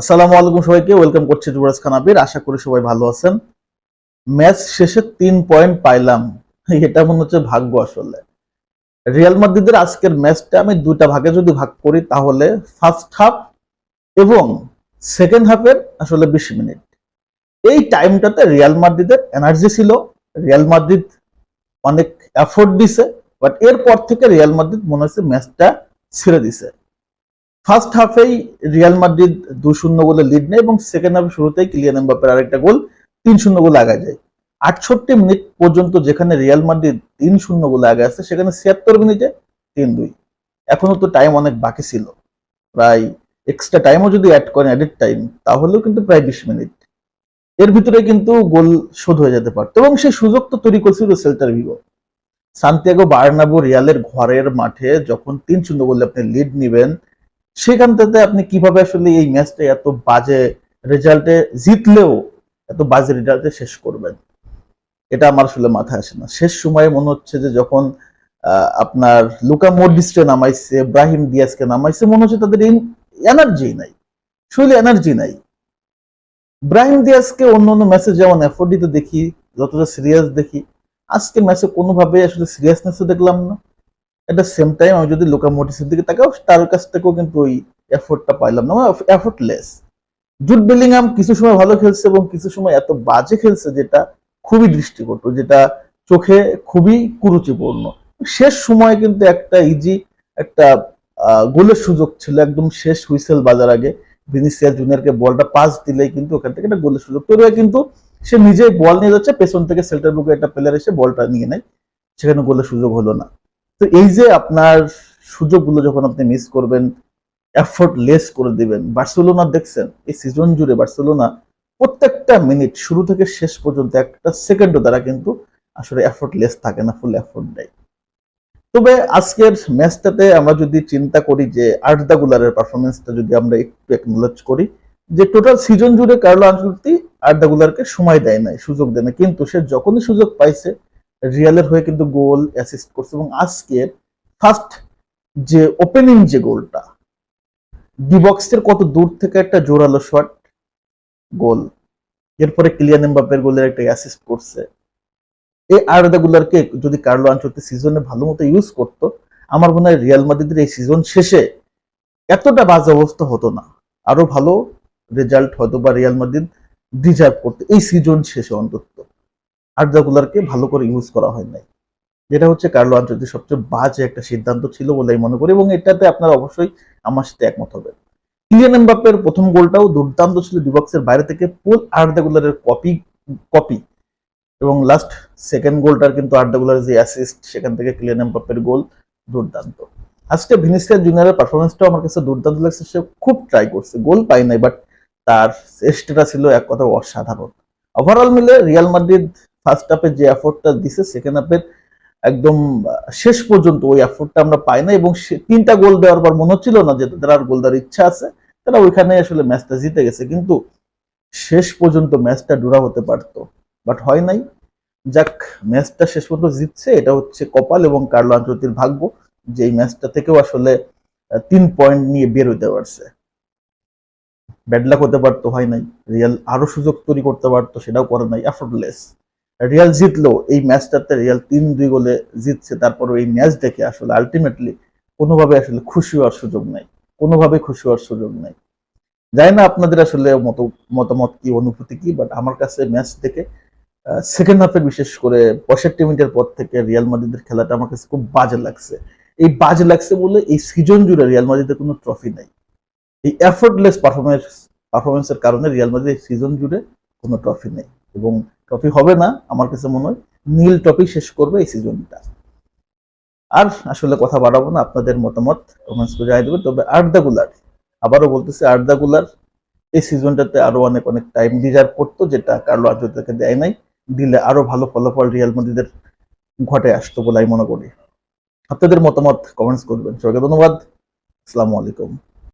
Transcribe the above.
আসসালামু আলাইকুম সবাইকে, ওয়েলকাম করছি যুবরাজ খান আবির আশা করি সবাই ভালো আছেন। ম্যাচ শেষে তিন পয়েন্ট পাইলাম। এটা মনে হচ্ছে ভাগ্য আসলে। রিয়াল মাদ্রিদের আজকের ম্যাচটা আমি দুইটা ভাগে যদি ভাগ করি, তাহলে ফার্স্ট হাফ এবং সেকেন্ড হাফের আসলে বিশ মিনিট। এই টাইমটাতে রিয়াল মাদ্রিদের এনার্জি ছিল। রিয়াল মাদ্রিদ অনেক এফোর্ট দিছে বাট এরপর থেকে রিয়াল মাদ্রিদ মনে হচ্ছে ম্যাচটা ছেড়ে দিছে। ফার্স্ট হাফেই রিয়াল মাদ্রিদ দুই শূন্য গোলে লিড নেয় এবং সেকেন্ড হাফে শুরুতেই কিলিয়ান এমবাপের আরেকটা গোল তিন শূন্য গোলে আগে যায়। আটষট্টি মিনিট পর্যন্ত যেখানে রিয়াল মাদ্রিদ তিন শূন্য গোলে আগে আছে, সেখানে ছিয়াত্তর মিনিটে তিন দুই। এখনও তো টাইম অনেক বাকি ছিল। প্রায় এক্সট্রা টাইমও যদি অ্যাড করেন অ্যাডেড টাইম তাহলেও কিন্তু প্রায় বিশ মিনিট। এর ভিতরে কিন্তু গোল শোধ হয়ে যেতে পারতো এবং সেই সুযোগ তো তৈরি করছিল সেল্টার ভিভো সান্তিয়াগো বার্নাবো রিয়ালের ঘরের মাঠে যখন তিন শূন্য গোলে আপনি লিড নিবেন সেখানটাতে আপনি কীভাবে আসলে এই ম্যাচটা এত বাজে রেজাল্টে জিতলেও এত বাজে রেজাল্টে শেষ করবেন? এটা আমার আসলে মাথায় আসে না। শেষ সময়ে মনে হচ্ছে যে যখন আপনার লুকা মর্ডিসকে নামাইছে ব্রাহিম দিয়াসকে নামাইছে, মনে হচ্ছে তাদের এনার্জি নাই। শরীরে এনার্জি নাই। ব্রাহিম দিয়াসকে অন্য অন্য ম্যাচে যেমন এফোর্ট দিতে দেখি, যতটা সিরিয়াস দেখি আজকে ম্যাচে কোনোভাবে আসলে সিরিয়াসনেসও দেখলাম না। এটা সেম টাইম আমি যদি লোকা মোটিসের দিকে তাকাও, তার কাছ থেকেও কিন্তু ওই এফোর্টটা পাইলাম না। এফোর্টলেস জুট বেলিংহাম কিছু সময় ভালো খেলছে এবং কিছু সময় এত বাজে খেলছে যেটা খুবই দৃষ্টিকটু, যেটা চোখে খুবই কুরুচিপূর্ণ। শেষ সময় কিন্তু একটা ইজি একটা গোলের সুযোগ ছিল। একদম শেষ হুইসেল বাজার আগে ভিনিসিয়া জুনিয়রকে বলটা পাস দিলেই কিন্তু ওখান থেকে একটা গোলের সুযোগ। তৈরি হয় কিন্তু সে নিজেই বল নিয়ে যাচ্ছে, পেছন থেকে সেল্টার বুকে একটা প্লেয়ার এসে বলটা নিয়ে নেয়। সেখানে গোলের সুযোগ হলো না। তো এই যে আপনার সুযোগগুলো যখন আপনি মিস করবেন এফোর্ট লেস করে দিবেন, বার্সেলোনা দেখছেন, এই সিজন জুড়ে বার্সেলোনা প্রত্যেকটা মিনিট শুরু থেকে শেষ পর্যন্ত একটা সেকেন্ডও তারা কিন্তু আসলে এফোর্ট লেস থাকে না ফুল এফোর্ট দেয়। তবে আজকের ম্যাচটাতে আমরা যদি চিন্তা করি যে আর্দা গুলারের পারফরমেন্সটা যদি আমরা একটু একনোলেজ করি, যে টোটাল সিজন জুড়ে কার্লো আঞ্চলতি আর্দা গুলারকে সময় দেয় নাই, সুযোগ দেয় না কিন্তু সে যখনই সুযোগ পাইছে রিয়ালের হয়ে কিন্তু গোল অ্যাসিস্ট করছে এবং আজকের ফার্স্ট যে ওপেনিং যে গোলটা ডিবক্সের কত দূর থেকে একটা জোরালো শট গোল। এরপরে ক্লিয়ান এমবাপের গোলের একটা অ্যাসিস্ট করছে। এই আলাদা গুলারকে যদি কার্লো আনচলতি সিজনে ভালো মতো ইউজ করতো, আমার মনে হয় রিয়াল মাদ্রিদের এই সিজন শেষে এতটা বাজে অবস্থা হতো না। আরও ভালো রেজাল্ট হয়তো বা রিয়াল মাদ্রিদ ডিজার্ভ করতো। এই সিজন শেষে অন্তত। আর্দাগুলারকে ভালো করে ইউজ করা হয় নাই। যেটা হচ্ছে কার্লো আঞ্চলিক সবচেয়ে বাজে একটা সিদ্ধান্ত ছিল বলে আমি মনে করি এবং এটাতে আপনারা অবশ্যই আমার সাথে একমত হবে কিলিয়ান এমবাপ্পের প্রথম গোলটাও দুর্দান্ত ছিল ডিবক্সের বাইরে থেকে পুল আর্দাগুলারের কপি কপি এবং লাস্ট সেকেন্ড গোলটার কিন্তু আর্দাগুলার যে অ্যাসিস্ট সেখান থেকে কিলিয়ান এমবাপ্পের গোল দুর্দান্ত। আজকে ভিনিসিয়াস জুনিয়রের পারফরমেন্সটাও আমার কাছে দুর্দান্ত লাগছে, সে খুব ট্রাই করছে গোল পাই নাই বাট তার চেষ্টাটা ছিল এক কথা অসাধারণ। ওভারঅল মিলে রিয়াল মাদ্রিদ ফার্স্ট হাফে যে এফোর্টটা দিছে সেকেন্ড হাফের একদম শেষ পর্যন্ত ওই এফোর্টটা আমরা পাই না এবং তিনটা গোল দেওয়ার পর মনে হচ্ছিল না যে তাদের আর গোল দেওয়ার ইচ্ছা আছে। তারা ওইখানে আসলে ম্যাচটা জিতে গেছে, কিন্তু শেষ পর্যন্ত ম্যাচটা ডুরা হতে পারতো। বাট হয় নাই। যাক ম্যাচটা শেষ পর্যন্ত জিতছে, এটা হচ্ছে কপাল এবং কার্লো আঞ্চলিক ভাগ্য যে এই ম্যাচটা থেকেও আসলে তিন পয়েন্ট নিয়ে বের হতে পারছে ব্যাডলাক হতে পারতো, হয় নাই। রিয়াল আরও সুযোগ তৈরি করতে পারতো, সেটাও করে নাই এফোর্টলেস রিয়াল জিতলো, এই ম্যাচটাতে রিয়াল তিন দুই গোলে জিতছে, তারপর এই ম্যাচ দেখে আসলে আলটিমেটলি কোনোভাবে আসলে খুশি হওয়ার সুযোগ নাই, কোনোভাবে খুশি হওয়ার সুযোগ নাই। জানি না আপনাদের আসলে মত, মতামত কি, অনুভূতি কি বাট আমার কাছে ম্যাচ দেখে সেকেন্ড হাফে বিশেষ করে পঁয়ষট্টি মিনিটের পর থেকে রিয়াল মাদ্রিদের খেলাটা আমার কাছে খুব বাজে লাগছে। এই বাজে লাগছে বলে এই সিজন জুড়ে রিয়াল মাদ্রিদের কোনো ট্রফি নাই। এই এফোর্টলেস পারফরমেন্স পারফরমেন্সের কারণে রিয়াল মাদ্রিদ এই সিজন জুড়ে কোনো ট্রফি নেই এবং ট্রফি হবে না, আমার কাছে মনে হয় নীল ট্রফি শেষ করবে এই সিজনটা আর আসলে কথা বাড়াবো না, আপনাদের মতামত কমেন্টস করে দেবেন। তবে আর্দা গুলার আবারও বলতেছি আর্দা গুলার এই সিজনটাতে আরও অনেক অনেক টাইম ডিজার্ভ করতো, যেটা কার্লো আর্জেন্টিনাকে দেয় নাই। দিলে আরও ভালো ফলাফল রিয়াল মাদ্রিদের ঘটে আসতো বলে আমি মনে করি। আপনাদের মতামত কমেন্টস করবেন। সবাইকে ধন্যবাদ। আসসালামু আলাইকুম।